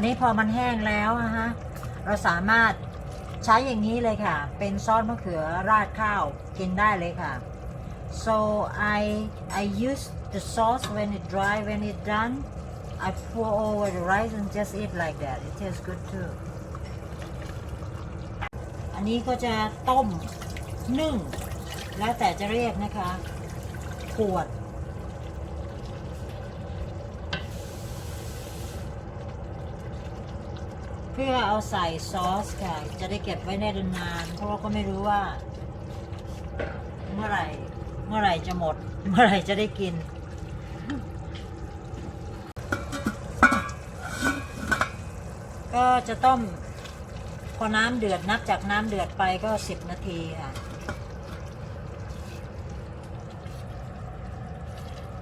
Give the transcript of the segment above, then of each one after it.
นนี้พอมันแห้งแล้วนะฮะเราสามารถใช้อย่างนี้เลยค่ะ เป็นซอสมะเขือราดข้าวกินได้เลยค่ะ so I I use the sauce when it dry when it done I pour over the rice and just eat like that it tastes good too อันนี้ก็จะต้มนึ่ง แล้วแต่จะเรียกนะคะ ขวด พื่อเอาใส่ซอสค่ะ จะได้เก็บไว้ได้นานเพราะว่าก็ไม่รู้ว่า เมื่อไหร่เมื่อไหร่จะหมด เมื่อไหร่จะได้กิน ก็จะต้มพอน้ำเดือดนับจากน้ำเดือดไปก็10นาทีค่ะ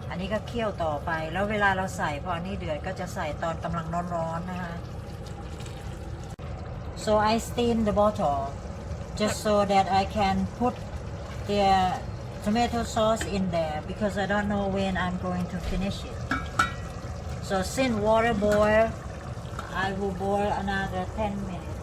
อันนี้ก็เคี่ยวต่อไป แล้วเวลาเราใส่พอนนี้เดือดก็จะใส่ตอนกำลังร้อนๆนะคะ so I steam the bottle just so that I can put the tomato sauce in there because I don't know when I'm going to finish it. So since water boil I will boil another 10 minutes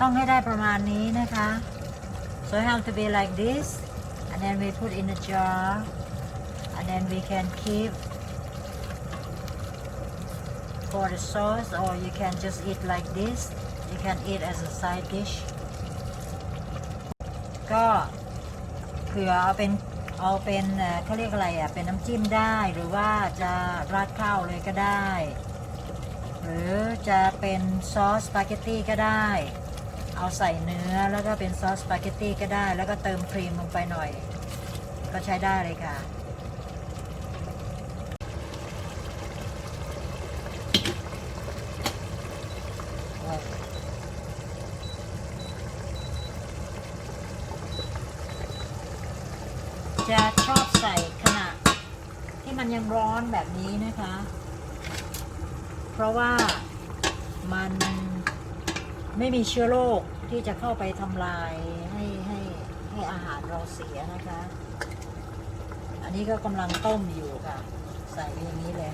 ต้องให้ได้ประมาณนี้นะคะ so it have to be like this and then we put in a jar and then we can keep for the sauce or you can just eat like this you can eat as a side dish ก็เผื่อเอาเป็นเอาเป็นเขาเรียกอะไรอะเป็นน้ำจิ้มได้หรือว่าจะราดข้าวเลยก็ได้ หรือจะเป็นซอสสปาเกตตี้ก็ได้ เอาใส่เนื้อแล้วก็เป็นซอสสปาเกตตี้ก็ได้ แล้วก็เติมครีมลงไปหน่อย ก็ใช้ได้เลยค่ะ จะชอบใส่ขณะที่มันยังร้อนแบบนี้นะคะ เพราะว่ามัน ไม่มีเชื้อโรคที่จะเข้าไปทำลายให้ให้ให้อาหารเราเสียนะคะ อันนี้ก็กำลังต้มอยู่ค่ะ ใส่อย่างนี้เลย